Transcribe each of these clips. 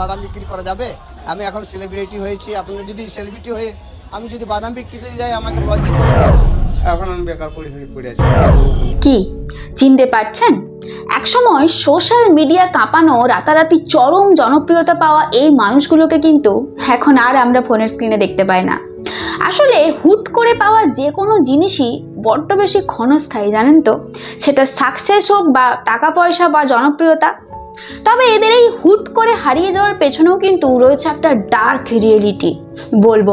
বাদাম বিক্রি করা যাবে? আমি এখন সেলিব্রিটি হয়েছি আপনারা যদি সেলিব্রিটি হয়ে আমি যদি বাদাম বিক্রি করতে যাই আমাকে লজ্জিত এখন আমি বেকার পড়ে হয়ে পড়ে আছি। কি? চিনতে পারছেন? একসময় সোশ্যাল মিডিয়া কাঁপানো রাতারাতি চরম জনপ্রিয়তা পাওয়া এই মানুষগুলোকে কিন্তু এখন আর আমরা ফোনের স্ক্রিনে দেখতে পাই না। আসলে হুট করে পাওয়া যে কোনো জিনিসই বড্ড বেশি ক্ষণস্থায়ী জানেন তো? সেটা সাকসেস হোক বা টাকা পয়সা বা জনপ্রিয়তা তবে এদের এই হুট করে হারিয়ে যাওয়ার পেছনেও কিন্তু রয়েছে একটা ডার্ক রিয়েলিটি বলব।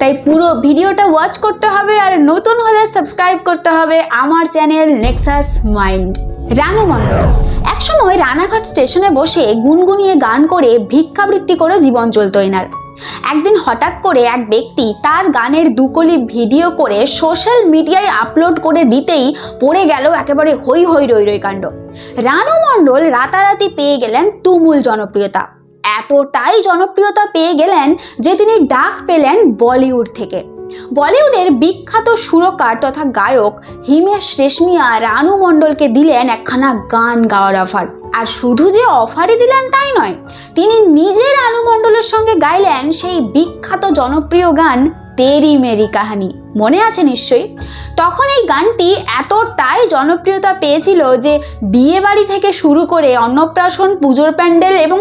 তাই পুরো ভিডিওটা ওয়াচ করতে হবে আর নতুন হলে সাবস্ক্রাইব করতে হবে আমার channel Nexus Mind Ranu Mondal একসময় রানাঘাট স্টেশনে বসে গুনগুনিয়ে গান করে ভিক্ষাবৃত্তি করে জীবন চলতো এনার। একদিন হঠাৎ করে এক ব্যক্তি তার গানের দুকলি ভিডিও করে সোশ্যাল মিডিয়ায় আপলোড করে দিতেই পড়ে গেল একেবারে হই হই রই রই কাণ্ড। রানু মণ্ডল রাতারাতি পেয়ে গেলেন তুমুল জনপ্রিয়তা। এতটাই জনপ্রিয়তা পেয়ে গেলেন যে তিনি ডাক পেলেন বলিউড থেকে। বলিউডের বিখ্যাত সুরকার তথা গায়ক হিমেশ রেশমিয়া রানু মণ্ডলকে দিলেন একখানা গান গাওয়ার অফার। আর শুধু যে অফারই দিলেন তাই নয়, তিনি নিজের আনুমণ্ডলের সঙ্গে গাইলেন সেই বিখ্যাত জনপ্রিয় গান তেরি মেরি কাহানি। মনে আছে নিশ্চয়ই? তখন এই গানটি এতটাই জনপ্রিয়তা পেয়েছিল যে বিয়েবাড়ি থেকে শুরু করে অন্নপ্রাশন, পুজোর প্যান্ডেল এবং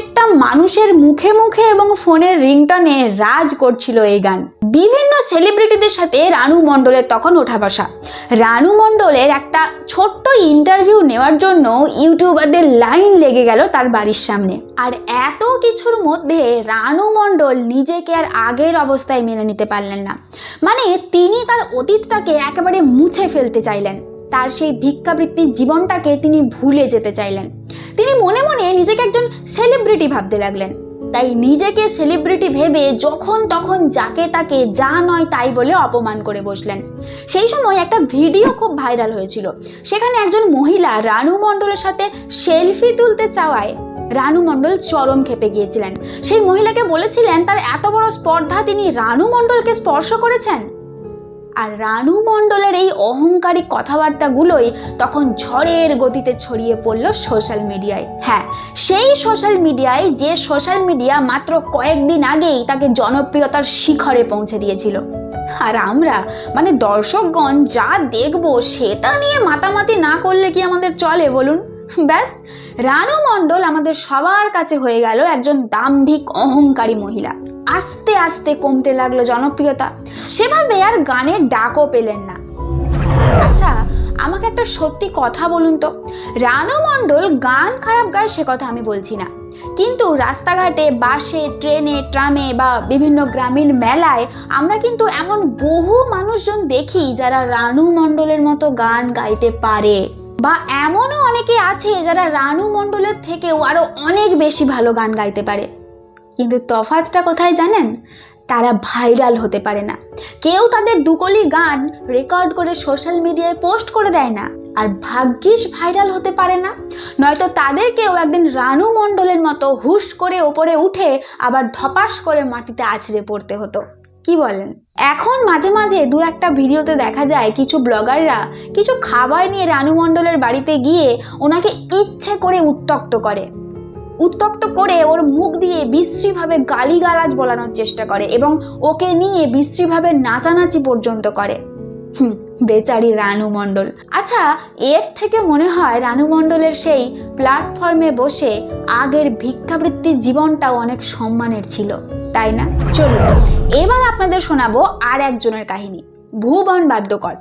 প্রত্যেকটা মানুষের মুখে মুখে এবং ফোনের রিংটনে রাজ করছিল এই গান। বিভিন্ন সেলিব্রিটিদের সাথে রানু মণ্ডলের তখন ওঠা বসা। রানু মণ্ডলের একটা ছোট্ট ইন্টারভিউ নেওয়ার জন্য ইউটিউবারদের লাইন লেগে গেল তার বাড়ির সামনে। আর এত কিছুর মধ্যে রানু মণ্ডল নিজেকে আর আগের অবস্থায় মেনে নিতে পারলেন না। মানে তিনি তার অতীতটাকে একেবারে মুছে ফেলতে চাইলেন। তার সেই ভিক্ষাবৃত্তির জীবনটাকে তিনি ভুলে যেতে চাইলেন। তিনি মনে মনে নিজেকে একজন সেলিব্রিটি ভাবতে লাগলেন। তাই নিজেকে সেলিব্রিটি ভেবে যখন তখন যাকে তাকে যা নয় তাই বলে অপমান করে বসলেন। সেই সময় একটা ভিডিও খুব ভাইরাল হয়েছিল। সেখানে একজন মহিলা রানু মণ্ডলের সাথে সেলফি তুলতে চাওয়ায় রানু মণ্ডল চরম খেপে গিয়েছিলেন। সেই মহিলাকে বলেছিলেন, তার এত বড় স্পর্ধা তিনি রানু মণ্ডলকে স্পর্শ করেছেন? আর রানু মণ্ডলের এই অহংকারী কথাবার্তাগুলোই তখন ঝড়ের গতিতে ছড়িয়ে পড়ল সোশ্যাল মিডিয়ায়। হ্যাঁ সেই সোশ্যাল মিডিয়ায় যে সোশ্যাল মিডিয়া মাত্র কয়েকদিন আগেই তাকে জনপ্রিয়তার শিখরে পৌঁছে দিয়েছিল। আর আমরা মানে দর্শকগণ যা দেখব সেটা নিয়ে মাতামাতি না করলে কি আমাদের চলে বলুন? ব্যাস, রানু মণ্ডল আমাদের সবার কাছে হয়ে গেল একজন দাম্ভিক অহংকারী মহিলা। আস্তে আস্তে কমতে লাগল জনপ্রিয়তা। সেভাবে আর গানের ডাকও পেলেন না। আচ্ছা আমাকে একটা সত্যি কথা বলুন তো। রানু মণ্ডল গান খারাপ গায় সে কথা আমি বলছি না। কিন্তু রাস্তাঘাটে, বাসে, ট্রেনে, ট্রামে বা বিভিন্ন গ্রামীণ মেলায় আমরা কিন্তু এমন বহু মানুষজন দেখি যারা রানু মণ্ডলের মতো গান গাইতে পারে। বা এমনও অনেকে আছে যারা রানু মণ্ডলের থেকেও আরও অনেক বেশি ভালো গান গাইতে পারে। কিন্তু তফাতটা কোথায় জানেন? তারা ভাইরাল হতে পারে না। কেউ তাদের দুকলি গান রেকর্ড করে সোশ্যাল মিডিয়ায় পোস্ট করে দেয় না। আর ভাগ্যিস ভাইরাল হতে পারে না। নয়তো তাদেরকেও একদিন রানু মণ্ডলের মতো হুশ করে ওপরে উঠে আবার ধপাস করে মাটিতে আছড়ে পড়তে হতো। কি বলেন? এখন মাঝে মাঝে দু একটা ভিডিওতে দেখা যায় কিছু ব্লগাররা কিছু খাবার নিয়ে রানু মণ্ডলের বাড়িতে গিয়ে ওনাকে ইচ্ছে করে উত্তক্ত করে। উত্তক্ত করে ওর মুখ দিয়ে বিশ্রীভাবে গালিগালাজ বলানোর চেষ্টা করে এবং ওকে নিয়ে বিশ্রীভাবে নাচানাচি পর্যন্ত করে। হুম, বেচারি রানু মণ্ডল। আচ্ছা এর থেকে মনে হয় রানু মণ্ডলের সেই প্ল্যাটফর্মে বসে আগের ভিক্ষাবৃত্তির জীবনটাও অনেক সম্মানের ছিল, তাই না? চলুন, এবার আপনাদের শোনাবো আর একজনের কাহিনী। ভুবন বাদ্যকর।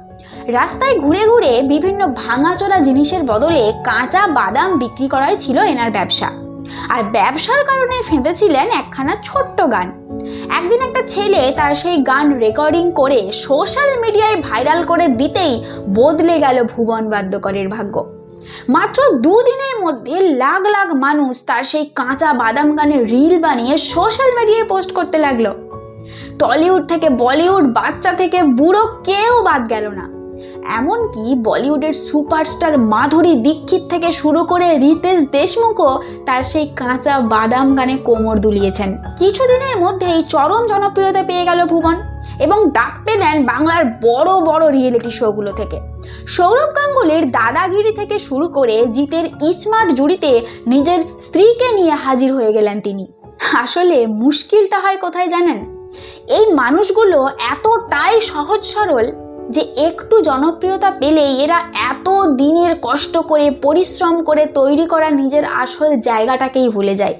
রাস্তায় ঘুরে ঘুরে বিভিন্ন ভাঙাচোরা জিনিসের বদলে কাঁচা বাদাম বিক্রি করাই ছিল এনার ব্যবসা। আর ব্যবসার কারণে ফেঁদেছিলেন একখানা ছোট্ট গান। একদিন একটা ছেলে তার সেই গান রেকর্ডিং করে সোশ্যাল মিডিয়ায় ভাইরাল করে দিতেই বদলে গেল ভুবন বাদ্যকরের ভাগ্য। মাত্র দুদিনের মধ্যে লাখ লাখ মানুষ তার সেই কাঁচা বাদাম গানে রিল বানিয়ে সোশ্যাল মিডিয়ায় পোস্ট করতে লাগল। টলিউড থেকে বলিউড বাচ্চা থেকে বুড়ো কেউ বাদ গেল না। এমনকি বলিউডের সুপারস্টার মাধুরী দীক্ষিত থেকে শুরু করে রিতেশ দেশমুখও তার সেই কাঁচা বাদাম গানে কোমর দুলিয়েছেন। কিছুদিনের মধ্যেই চরম জনপ্রিয়তা পেয়ে গেল ভুবন এবং ডাক পেলেন বাংলার বড় বড় রিয়েলিটি শোগুলো থেকে। সৌরভ গাঙ্গুলির দাদাগিরি থেকে শুরু করে জিতের স্মার্ট জুড়িতে নিজের স্ত্রীকে নিয়ে হাজির হয়ে গেলেন তিনি। আসলে মুশকিলটা হয় কোথায় জানেন? এই মানুষগুলো এতটাই সহজ সরল যে একটু জনপ্রিয়তা পেলেই এরা এত দিনের কষ্ট করে, পরিশ্রম করে তৈরি করা নিজের আসল জায়গাটাকেই ভুলে যায়।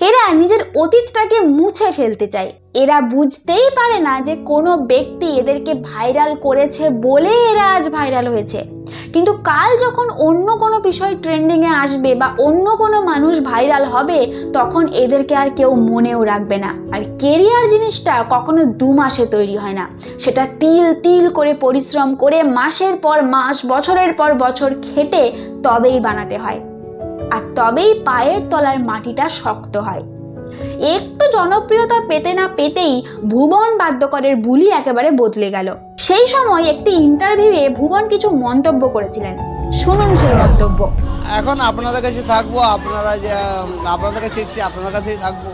এরা নিজের অতীতটাকে মুছে ফেলতে চায়। এরা বুঝতেই পারে না যে কোনো ব্যক্তি এদেরকে ভাইরাল করেছে বলে এরা আজ ভাইরাল হয়েছে। কিন্তু কাল যখন অন্য কোনো বিষয় ট্রেন্ডিংয়ে আসবে বা অন্য কোনো মানুষ ভাইরাল হবে, তখন এদেরকে আর কেউ মনেও রাখবে না। আর কেরিয়ার জিনিসটা কখনো দু মাসে তৈরি হয় না। সেটা তিল তিল করে পরিশ্রম করে মাসের পর মাস, বছরের পর বছর খেটে তবেই বানাতে হয়। আর তবেই পায়ের তলার মাটিটা শক্ত হয়। একটু জনপ্রিয়তা পেতে না পেতেই ভুবন বাদ্যকরের বুলি একেবারে বদলে গেল। সেই সময় একটি ইন্টারভিউয়ে ভুবন কিছু মন্তব্য করেছিলেন। শুনুন সেই মন্তব্য। এখন আপনাদের কাছে থাকব আপনারা যে আপনাদের কাছে এসেছি আপনাদের কাছেই থাকব।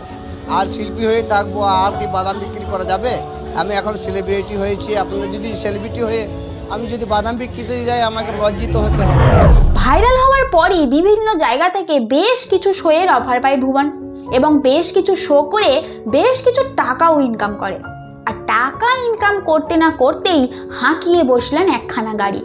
আর শিল্পী হয়ে থাকব আর কি বাদাম বিক্রি করা যাবে? আমি এখন সেলিব্রিটি হয়েছি আপনারা যদি সেলিব্রিটি হয়ে আমি যদি বাদাম বিক্রিতে যাই আমাকে লজ্জিত হতে হবে। ভাইরাল হওয়ার পরই বিভিন্ন জায়গা থেকে বেশ কিছু শোয়ের অফার পায় ভুবন। এবং বেশ কিছু শো করে বেশ কিছু টাকাও ইনকাম করে। আর টাকা ইনকাম করতে না করতেই হাঁকিয়ে বসলেন একখানা গাড়ি।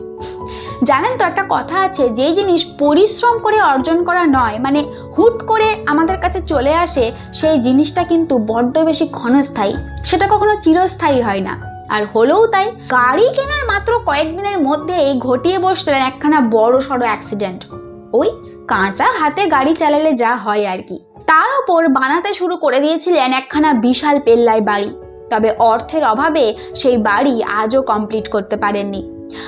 জানেন তো একটা কথা আছে যে জিনিস পরিশ্রম করে অর্জন করা নয় মানে হুট করে আমাদের কাছে চলে আসে, সেই জিনিসটা কিন্তু বড্ড বেশি ক্ষণস্থায়ী, সেটা কখনো চিরস্থায়ী হয় না। আর হলেও তাই, গাড়ি কেনার মাত্র কয়েকদিনের মধ্যেই ঘটিয়ে বসলেন একখানা বড় সড়ো অ্যাক্সিডেন্ট ওই কাঁচা হাতে গাড়ি চালালে যা হয় আর কি। তার ওপর বানাতে শুরু করে দিয়েছিলেন একখানা বিশাল পেল্লায় বাড়ি। তবে অর্থের অভাবে সেই বাড়ি আজও কমপ্লিট করতে পারেননি।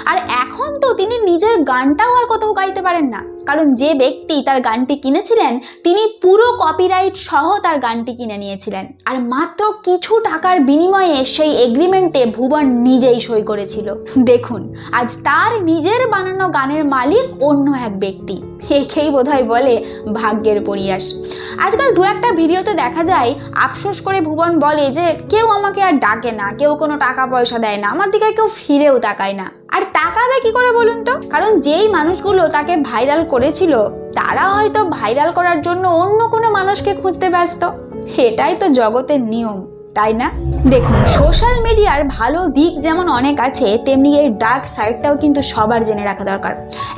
আর এখন তো তিনি নিজের গানটাও আর কোথাও গাইতে পারেন না। কারণ যে ব্যক্তি তার গানটি কিনেছিলেন, তিনি পুরো কপিরাইট সহ তার গানটি কিনে নিয়েছিলেন। আর মাত্র কিছু টাকার বিনিময়ে সেই এগ্রিমেন্টে ভুবন নিজেই সই করেছিল। দেখুন, আজ তার নিজের বানানো গানের মালিক অন্য এক ব্যক্তি। একেই বোধহয় বলে ভাগ্যের পরিয়াস আজকাল দু একটা ভিডিওতে দেখা যায়, আফসোস করে ভুবন বলে যে, কেউ আমাকে আর ডাকে না, কেউ কোনো টাকা পয়সা দেয় না, আমার দিকে কেউ ফিরেও তাকায় না। আর তাকাবে কি করে বলুন তো? কারণ যেই মানুষগুলো তাকে ভাইরাল করেছিল, তারা হয়তো ভাইরাল করার জন্য অন্য কোনো মানুষকে খুঁজতে ব্যস্ত। এটাই তো জগতের নিয়ম, তাই না? দেখুন সোশ্যাল মিডিয়ার ভালো দিক যেমন অনেক আছে, তেমনি এর ডার্ক সাইডটাও কিন্তু সবার জেনে রাখা দরকার।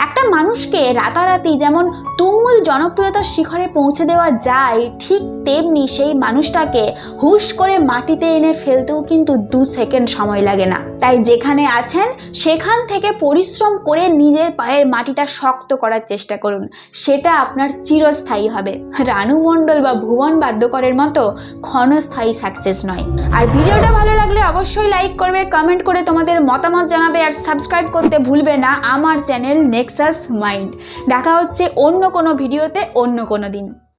একটা মানুষকে রাতারাতি যেমন তুমুল জনপ্রিয়তার শিখরে পৌঁছে দেওয়া যায়, ঠিক তেমনি সেই মানুষটাকে হুশ করে মাটিতে এনে ফেলতেও কিন্তু দু সেকেন্ড সময় লাগে না। তাই যেখানে আছেন, সেখান থেকে পরিশ্রম করে নিজের পায়ের মাটিটা শক্ত করার চেষ্টা করুন। সেটা আপনার চিরস্থায়ী হবে। রানু মণ্ডল বা ভুবন বাদ্যকরের মতো ক্ষণস্থায়ী সাকসেস নয়। আর ভিডিওটা ভালো লাগলে অবশ্যই লাইক করবে কমেন্ট করে তোমাদের মতামত জানাবে আর সাবস্ক্রাইব করতে ভুলবে না আমার চ্যানেল নেক্সাস মাইন্ড দেখা হচ্ছে অন্য কোনো ভিডিওতে অন্য কোনো দিন।